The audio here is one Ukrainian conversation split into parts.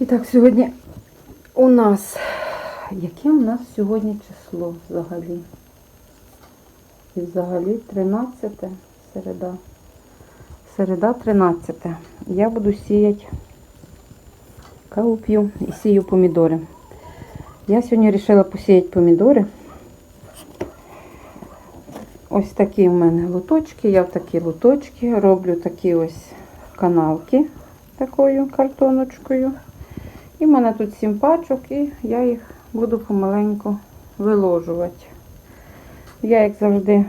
І так, сьогодні у нас. Яке у нас сьогодні число взагалі? І взагалі 13 середа. Середа 13. Я буду сіяти каву п'ю і сію помідори. Я сьогодні вирішила посіяти помідори. Ось такі в мене лоточки. Я в такі лоточки роблю такі ось канавки такою картоночкою. І в мене тут сім пачок, і я їх буду помаленьку виложувати. Я, як завжди,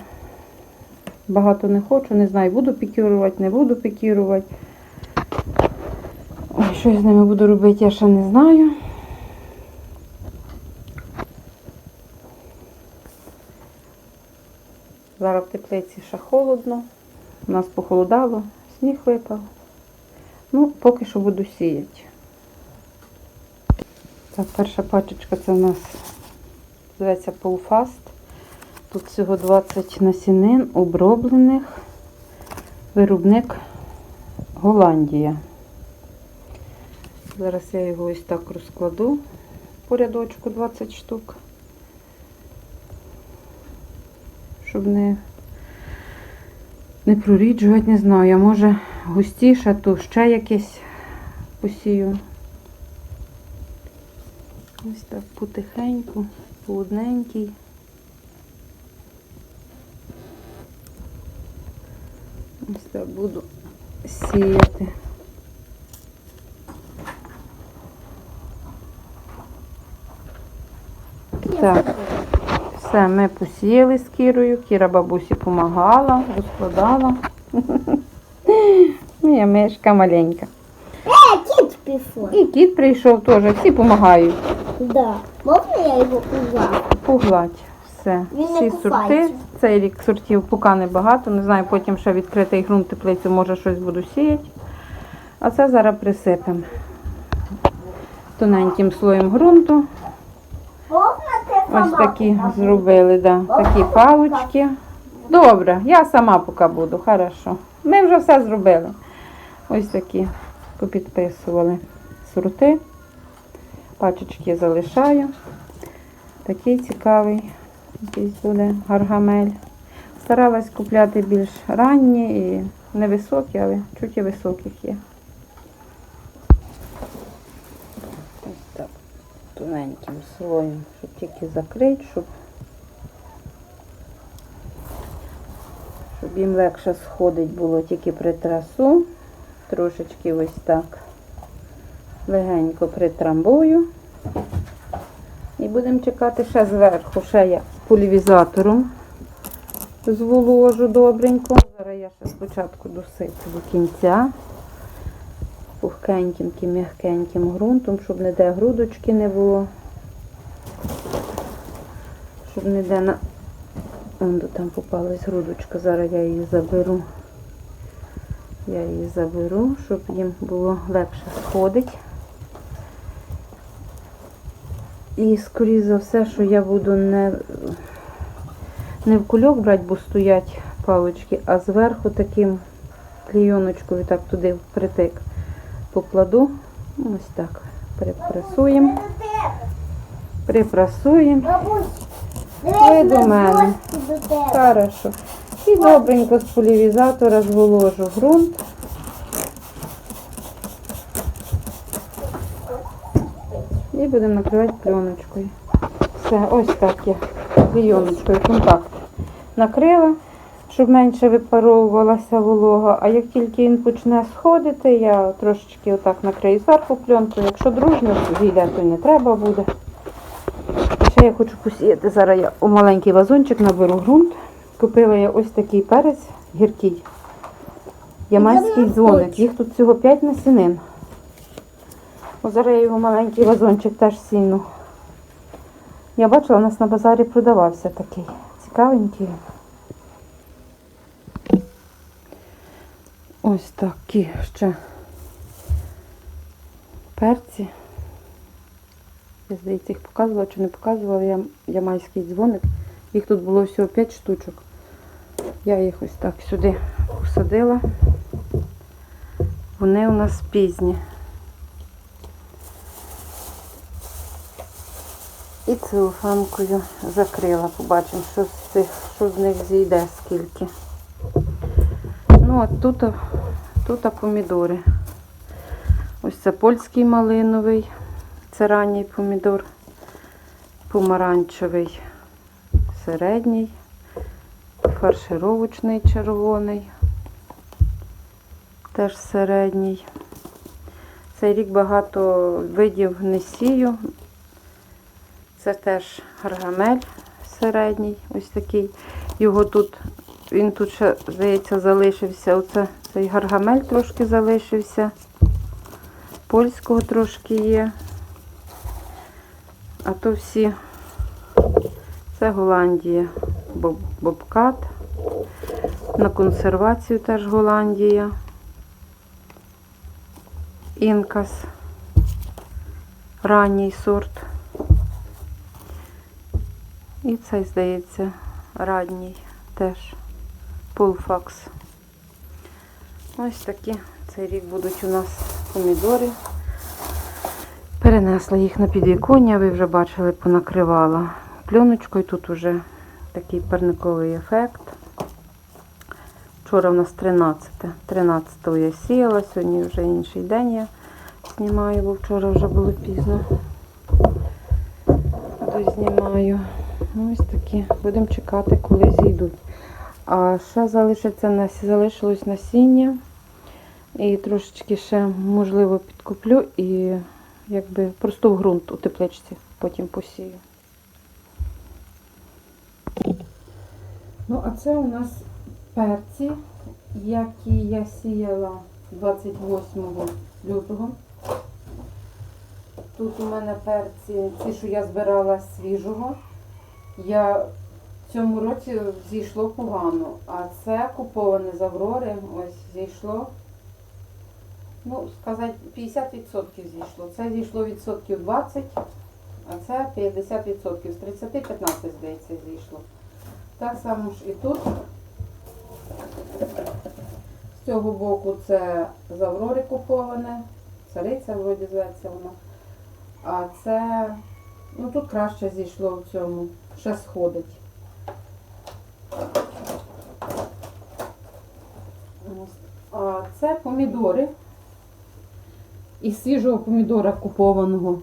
багато не хочу, не знаю, буду пікірувати, не буду пікірувати. Ой, що я з ними буду робити, я ще не знаю. Зараз в теплиці ще холодно. У нас похолодало, сніг випав. Ну, поки що буду сіяти. Так, перша пачечка це у нас називається Полфаст. Тут всього 20 насінин оброблених. Виробник Голландія. Зараз я його ось так розкладу по рядочку 20 штук. Щоб не, не проріджувати, не знаю. А може густіше, то ще якесь посію. Ось так потихеньку, по одненькій. Ось так буду сіяти. Так, все, ми посіяли з Кірою. Кіра бабусі допомагала, розкладала. Моя мишка маленька. Е. І кіт прийшов теж, всі допомагають. Да. Можна я його увагу? Погладь. Все. Він не Всі сорти. Цей рік сортів поки небагато. Не знаю, потім ще відкритий ґрунт теплицю, може щось буду сіяти. А це зараз присипемо тоненьким слоєм ґрунту. Можна це Ось сама такі зробили, да. такі палочки. Добре, я сама поки буду, хорошо. Ми вже все зробили. Ось такі попідписували сорти. Пачечки залишаю. Такий цікавий якийсь буде гаргамель. Старалась купляти більш ранні і невисокі, але чуть і високих є. Ось так тоненьким слоєм, щоб тільки закрити, щоб, щоб їм легше сходить було тільки при трасу. Трошечки ось так легенько притрамбую. І будемо чекати ще зверху, ще я полівізатором зволожу добренько. Зараз я ще спочатку досиплю до кінця пухкеньким, таким м'якеньким ґрунтом, щоб ніде грудочки не було. Щоб ніде на... Вон там попалась грудочка, зараз я її заберу. Я її заберу, щоб їм було легше сходити. І скоріше за все, що я буду не, не в кульок брати, бо стоять палочки, а зверху таким клійоночкою так туди впритик покладу. Ось так. Припресуємо. Припрасуємо. Ви до мене. Хорошо. І добренько з полівізатора зволожу ґрунт. І будемо накривати пленочкою. Все, ось так я клейоночкою контакт накрила, щоб менше випаровувалася волога. А як тільки він почне сходити, я трошечки отак накрию зверху пленкою. Якщо дружньо зійде, то не треба буде. Ще я хочу посіяти. Зараз я у маленький вазончик наберу ґрунт. Купила я ось такий перець гіркий. Ямайський дзвоник. Їх тут всього 5 насінин. Зараз я його маленький вазончик теж сіну. Я бачила, у нас на базарі продавався такий. Цікавенький. Ось такі ще перці. Я, здається, їх показувала чи не показувала. Я ямайський дзвоник. Їх тут було всього 5 штучок. Я їх ось так сюди посадила. Вони у нас пізні. І целофанкою закрила. Побачимо, що з, цих, що з них зійде скільки. Ну, а тут, тут помідори. Ось це польський малиновий, це ранній помідор, помаранчевий, середній, фаршировочний червоний, теж середній. Цей рік багато видів не сію. Це теж гаргамель середній, ось такий. Його тут, він тут ще, здається, залишився. Оце цей гаргамель трошки залишився. Польського трошки є. А то всі це Голландія. Боб- Бобкат. На консервацію теж Голландія. Інкас. Ранній сорт. І цей, здається, ранній теж пулфакс. Ось такі цей рік будуть у нас помідори. Перенесла їх на підвіконня, ви вже бачили, понакривала пленочкою. Тут вже такий парниковий ефект. Вчора в нас 13. 13 я сіяла, сьогодні вже інший день я знімаю, бо вчора вже було пізно. Дознімаю. Ось такі. Будемо чекати, коли зійдуть. А ще залишиться залишилось насіння. І трошечки ще, можливо, підкуплю і якби просто в ґрунт у тепличці потім посію. Ну, а це у нас перці, які я сіяла 28 лютого. Тут у мене перці, ці, що я збирала свіжого. Я в цьому році зійшло погано, а це куповане з Аврори, ось зійшло. Ну, сказати, 50% зійшло. Це зійшло відсотків 20, а це 50%. З 30 15, здається, зійшло. Так само ж і тут. З цього боку це з Аврори куповане. Цариця вроді зветься вона. А це, ну тут краще зійшло в цьому, ще сходить. А це помідори. Із свіжого помідора купованого,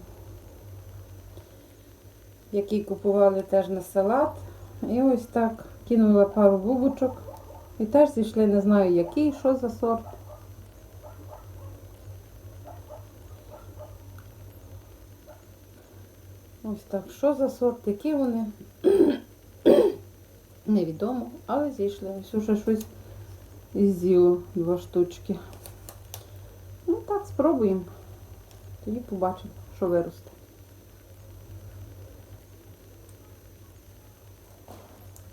який купували теж на салат. І ось так кинула пару бубочок. І теж зійшли, не знаю який, що за сорт. Ось так, що за сорт, які вони? Невідомо, але зійшли. Ось уже щось з'їло два штучки. Ну так, спробуємо. Тоді побачимо, що виросте.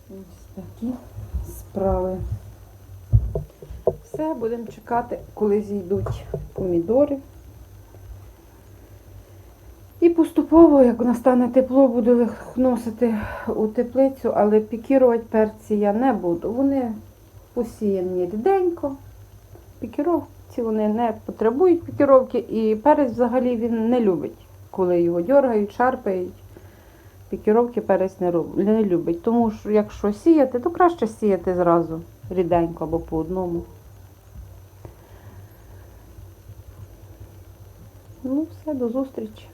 Ось такі справи. Все, будемо чекати, коли зійдуть помідори. І поступово, як настане тепло, буду їх носити у теплицю, але пікірувати перці я не буду. Вони посіяні ріденько. Пікіровці вони не потребують пікіровки, і перець взагалі він не любить, коли його дергають, шарпають. Пікіровки перець не, роб- не любить. Тому що якщо сіяти, то краще сіяти зразу ріденько або по одному. Ну, все, до зустрічі.